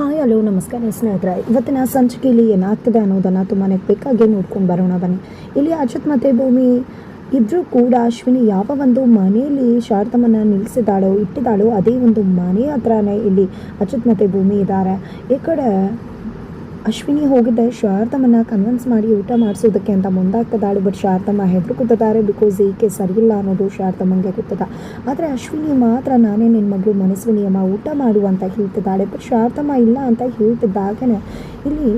Hi, hello, ನಮಸ್ಕಾರ ಸ್ನೇಹಿತರೆ. ಇವತ್ತಿನ ಸಂಚಿಕೆಯಲ್ಲಿ ಏನಾಗ್ತದೆ ಅನ್ನೋದನ್ನು ತುಂಬಾ ಬೇಕಾಗಿ ನೋಡ್ಕೊಂಡು ಬರೋಣ ಬನ್ನಿ. ಇಲ್ಲಿ ಅಚ್ಯುತ್ ಮತ್ತು ಭೂಮಿ ಇದ್ರೂ ಕೂಡ ಅಶ್ವಿನಿ ಯಾವ ಒಂದು ಮನೆಯಲ್ಲಿ ಶಾರದಮ್ಮನ ನಿಲ್ಲಿಸಿದಾಳೋ ಇಟ್ಟಿದ್ದಾಳೋ, ಅದೇ ಒಂದು ಮನೆ ಹತ್ರನೇ ಇಲ್ಲಿ ಅಚ್ಯುತ್ ಮತ್ತು ಭೂಮಿ ಇದ್ದಾರೆ. ಈ ಕಡೆ ಅಶ್ವಿನಿ ಹೋಗಿದ್ದೆ ಶಾರದಮ್ಮನ ಕನ್ವಿನ್ಸ್ ಮಾಡಿ ಊಟ ಮಾಡಿಸೋದಕ್ಕೆ ಅಂತ ಮುಂದಾಗ್ತದಾಳು ಬಟ್ ಶಾರದಮ್ಮ ಹೆದರು ಕೂತಿದ್ದಾರೆ ಬಿಕಾಸ್ ಈಕೆ ಸರಿಯಿಲ್ಲ ಅನ್ನೋದು ಶಾರದಮ್ಮಂಗೆ ಗೊತ್ತದ. ಆದರೆ ಅಶ್ವಿನಿ ಮಾತ್ರ ನಾನೇ ನಿನ್ನ ಮಗಳು ಮನಸ್ವಿನಿ ಅಮ್ಮ ಊಟ ಮಾಡು ಅಂತ ಹೇಳ್ತಿದ್ದಾಳೆ. ಬಟ್ ಶಾರದಮ್ಮ ಇಲ್ಲ ಅಂತ ಹೇಳ್ತಿದ್ದಾಗನೇ ಇಲ್ಲಿ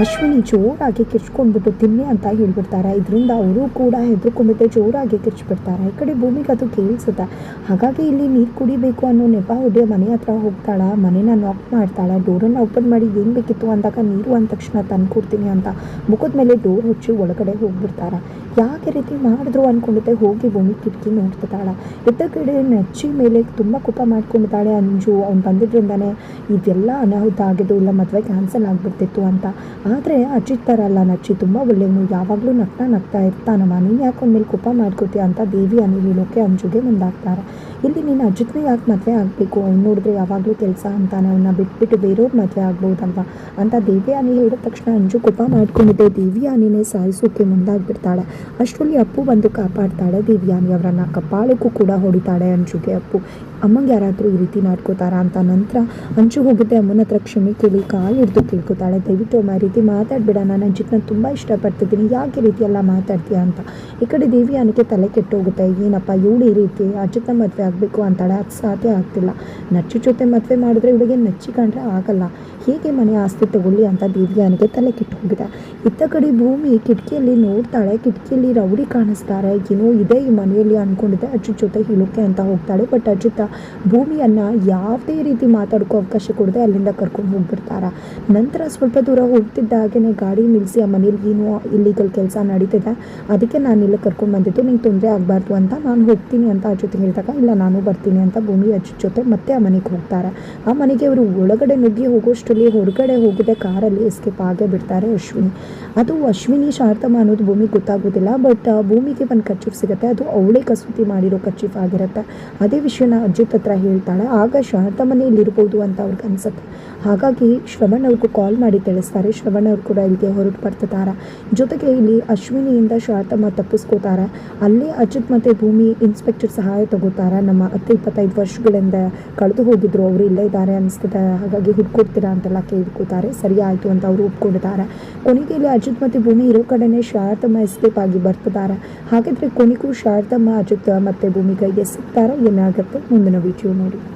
ಅಶ್ವಿನಿ ಜೋರಾಗಿ ಕಿರ್ಚ್ಕೊಂಡ್ಬಿಟ್ಟು ತಿನ್ನಿ ಅಂತ ಹೇಳ್ಬಿಡ್ತಾರೆ. ಇದರಿಂದ ಅವರು ಕೂಡ ಹೆದರ್ಕೊಂಡ್ಬಿಟ್ಟು ಜೋರಾಗಿ ಕಿರ್ಚ್ಬಿಡ್ತಾರೆ. ಈ ಕಡೆ ಭೂಮಿಗೆ ಅದು ಕೇಳಿಸುತ್ತೆ. ಹಾಗಾಗಿ ಇಲ್ಲಿ ನೀರು ಕುಡಿಬೇಕು ಅನ್ನೋ ನೆಪ ಹೊಡೆ ಮನೆ ಹತ್ರ ಹೋಗ್ತಾಳ. ಮನೇನ ನಾಕ್ ಮಾಡ್ತಾಳೆ. ಡೋರನ್ನು ಓಪನ್ ಮಾಡಿ ಏನು ಬೇಕಿತ್ತು ಅಂದಾಗ ನೀರು ಅಂದ ತಕ್ಷಣ ತಂದು ಕೊಡ್ತೀನಿ ಅಂತ ಮುಖದ ಮೇಲೆ ಡೋರ್ ಹಚ್ಚಿ ಒಳಗಡೆ ಹೋಗ್ಬಿಡ್ತಾರೆ ಯಾಕೆ ರೀತಿ ಮಾಡಿದ್ರು ಅಂದ್ಕೊಂಡಿದ್ದೆ ಹೋಗಿ ಭೂಮಿ ಕಿಟಕಿ ನೋಡ್ತಿದ್ದಾಳೆ. ಎದ್ದ ಕಡೆ ನಚ್ಚಿ ಮೇಲೆ ತುಂಬ ಕೋಪ ಮಾಡ್ಕೊಂಡಿದ್ದಾಳೆ ಅಂಜು. ಅವ್ನು ಬಂದಿದ್ರಿಂದನೇ ಇದೆಲ್ಲ ಅನಾಹುತ ಆಗಿದ್ದು ಇಲ್ಲ, ಮದುವೆ ಕ್ಯಾನ್ಸಲ್ ಆಗಿಬಿಡ್ತಿತ್ತು ಅಂತ. ಆದರೆ ಅಜಿತ್ ಬರಲ್ಲ, ನಚ್ಚಿ ತುಂಬ ಒಳ್ಳೆಯವನು. ಯಾವಾಗಲೂ ನಗ್ತಾ ನಗ್ತಾ ಇರ್ತಾನಮ್ಮ ನೀನು ಯಾಕೆ ಮೇಲೆ ಕೋಪ ಮಾಡ್ಕೋತೀಯ ಅಂತ ದೇವಿ ಅನಿ ಹೇಳೋಕ್ಕೆ ಅಂಜುಗೆ ಮುಂದಾಗ್ತಾರೆ ಇಲ್ಲಿ ನೀನು ಅಜಿತ್ನ ಯಾಕೆ ಮದುವೆ ಆಗಬೇಕು? ಅವ್ನು ನೋಡಿದ್ರೆ ಯಾವಾಗಲೂ ಕೆಲಸ ಅಂತಾನೆ. ಅವನ್ನ ಬಿಟ್ಬಿಟ್ಟು ಬೇರೆಯವ್ರ ಮದುವೆ ಆಗ್ಬೋದಲ್ವ? ಅಂತ ದೇವಿ ಅನಿ ಹೇಳಿದ ತಕ್ಷಣ ಅಂಜು ಕೋಪ ಮಾಡ್ಕೊಂಡಿದ್ದೆ. ದೇವಿ ಅನಿನೇ ಸಾಯಿಸೋಕೆ ಮುಂದಾಗ್ಬಿಡ್ತಾಳೆ. ಅಷ್ಟರಲ್ಲಿ ಅಪ್ಪು ಬಂದು ಕಾಪಾಡ್ತಾಳೆ. ದೇವಿಯಾನಿ ಅವರನ್ನ ಕಪ್ಪಾಳಕ್ಕೂ ಕೂಡ ಹೊಡಿತಾಳೆ ಅಂಜುಗೆ. ಅಪ್ಪು, ಅಮ್ಮಂಗೆ ಯಾರಾದರೂ ಈ ರೀತಿ ಮಾಡ್ಕೋತಾರ? ಅಂತ ನಂತರ ಅಂಜು ಹೋಗಿದ್ದೆ ಅಮ್ಮನ ಹತ್ರ ಕ್ಷಮೆ ಕೇಳಿ ಕಾಲು ಹಿಡಿದು ಕೇಳ್ಕೊತಾಳೆ. ದಯವಿಟ್ಟು ಅಮ್ಮ ಈ ರೀತಿ ಮಾತಾಡ್ಬೇಡ. ನಾನು ಅಜ್ಜಿತ್ನ ತುಂಬ ಇಷ್ಟಪಡ್ತಿದ್ದೀನಿ. ಯಾಕೆ ರೀತಿ ಎಲ್ಲ ಮಾತಾಡ್ತೀಯ ಅಂತ. ಈ ಕಡೆ ದೇವಿ ಅನಿಗೆ ತಲೆ ಕೆಟ್ಟೋಗುತ್ತೆ ಏನಪ್ಪ, ಇವಳು ಈ ರೀತಿ ಅಜ್ಜಿತ್ನ ಮದುವೆ ಆಗಬೇಕು ಅಂತಾಳೆ ಅದು ಸಾಧ್ಯ ಆಗ್ತಿಲ್ಲ. ನಚ್ಚು ಜೊತೆ ಮದುವೆ ಮಾಡಿದ್ರೆ ಇವಳಿಗೆ ನಚ್ಚಿಕೊಂಡ್ರೆ ಆಗಲ್ಲ. ಹೇಗೆ ಮನೆ ಆಸ್ತಿ ತಗೊಳ್ಳಿ ಅಂತ ದೇವಿಯಾನಿಗೆ ತಲೆ ಕೆಟ್ಟು ಹೋಗಿದೆ. ಇತ್ತ ಕಡೆ ಭೂಮಿ ಕಿಟಕಿಯಲ್ಲಿ ನೋಡ್ತಾಳೆ. ಕಿಟಕಿಯಲ್ಲಿ ರೌಡಿ ಕಾಣಿಸ್ತಾರೆ. ಏನೋ ಇದೆ ಈ ಮನೆಯಲ್ಲಿ ಅಂದ್ಕೊಂಡಿದ್ದೆ ಅಜ್ಜಿತ್ ಜೊತೆ ಹೇಳೋಕೆ ಅಂತ ಹೋಗ್ತಾಳೆ. ಬಟ್ ಅಜ್ಜಿತ ಭೂಮಿಯನ್ನು ಯಾವುದೇ ರೀತಿ ಮಾತಾಡ್ಕೋ ಅವಕಾಶ ಕೊಡದೆ ಅಲ್ಲಿಂದ ಕರ್ಕೊಂಡು ಹೋಗ್ಬಿಡ್ತಾರೆ. ನಂತರ ಸ್ವಲ್ಪ ದೂರ ಹೋಗ್ತಿದ್ದಾಗೇ ಗಾಡಿ ನಿಲ್ಲಿಸಿ ಆ ಮನೇಲಿ ಏನು ಇಲ್ಲಿಗಲ್ ಕೆಲಸ ನಡೀತಿದೆ. ಅದಕ್ಕೆ ನಾನು ಇಲ್ಲಿ ಕರ್ಕೊಂಡು ಬಂದಿದ್ದು. ನಿಂಗೆ ತೊಂದರೆ ಆಗಬಾರ್ದು ಅಂತ ನಾನು ಹೋಗ್ತೀನಿ ಅಂತ ಅಜ್ಜ ಹೇಳಿದಾಗ, ಇಲ್ಲ, ನಾನು ಬರ್ತೀನಿ ಅಂತ ಭೂಮಿ ಅಜ್ಜಿ ಜೊತೆ ಮತ್ತೆ ಆ ಮನೆಗೆ ಹೋಗ್ತಾರೆ. ಆ ಮನೆಗೆ ಅವರು ಒಳಗಡೆ ನುಗ್ಗಿ ಹೋಗೋಷ್ಟರಲ್ಲಿ ಹೊರಗಡೆ ಹೋಗಿದೆ ಕಾರಲ್ಲಿ ಎಸ್ಕೇಪ್ ಆಗೇ ಬಿಡ್ತಾರೆ ಅಶ್ವಿನಿ. ಅದು ಅಶ್ವಿನಿ ಶಾರ್ಥಮ ಅನ್ನೋದು ಭೂಮಿಗೆ ಗೊತ್ತಾಗೋದಿಲ್ಲ. ಬಟ್ ಭೂಮಿಗೆ ಒಂದು ಕಚ್ಚೀಫ್ ಸಿಗುತ್ತೆ. ಅದು ಅವಳೇ ಕಸೂತಿ ಮಾಡಿರೋ ಕಚ್ಚೀಫ್ ಆಗಿರುತ್ತೆ. ಅದೇ ವಿಷಯನ ಅಜ್ಜಿತ್ ಹತ್ರ ಹೇಳ್ತಾಳೆ. ಆಗ ಶಾರದಮ್ಮನೇ ಇಲ್ಲಿರ್ಬೋದು ಅಂತ ಅವ್ರಿಗೆ ಅನ್ಸುತ್ತೆ. ಹಾಗಾಗಿ ಶ್ರವಣ್ ಅವ್ರಿಗೂ ಕಾಲ್ ಮಾಡಿ ತಿಳಿಸ್ತಾರೆ. ಶ್ರವಣ್ ಅವ್ರು ಕೂಡ ಇಲ್ಲಿಗೆ ಹೊರಟು ಬರ್ತಿದ್ದಾರೆ. ಜೊತೆಗೆ ಇಲ್ಲಿ ಅಶ್ವಿನಿಯಿಂದ ಶಾರದಮ್ಮ ತಪ್ಪಿಸ್ಕೋತಾರೆ ಅಲ್ಲಿ ಅಜಿತ್ ಮತ್ತು ಭೂಮಿ ಇನ್ಸ್ಪೆಕ್ಟರ್ ಸಹಾಯ ತಗೋತಾರೆ. ನಮ್ಮ ಹತ್ತು ಇಪ್ಪತ್ತೈದು ವರ್ಷಗಳಿಂದ ಕಳೆದು ಹೋಗಿದ್ರು. ಅವರು ಇಲ್ಲೇ ಇದ್ದಾರೆ ಅನಿಸ್ತದೆ. ಹಾಗಾಗಿ ಹುಡ್ಕೊಡ್ತೀರಾ ಅಂತೆಲ್ಲ ಕೇಳ್ಕೊತಾರೆ ಸರಿ ಆಯಿತು ಅಂತ ಅವರು ಒಪ್ಕೊಂಡಿದ್ದಾರೆ. ಕೊನೆಗೆ ಇಲ್ಲಿ ಅಜಿತ್ ಮತ್ತು ಭೂಮಿ ಇರೋ ಕಡೆನೇ ಶಾರದಮ್ಮ ಎಸ್ಕೇಪ್ ಆಗಿ ಬರ್ತಿದ್ದಾರೆ. ಹಾಗಿದ್ರೆ ಕೊನೆಗೂ ಶಾರದಮ್ಮ, ಅಜಿತ್ ಮತ್ತು ಭೂಮಿ ಕೈಗೆ ಸಿಗ್ತಾರೆ. ಏನಾಗುತ್ತೆ ಮುಂದಿನ ವಿಡಿಯೋ ನೋಡಿ.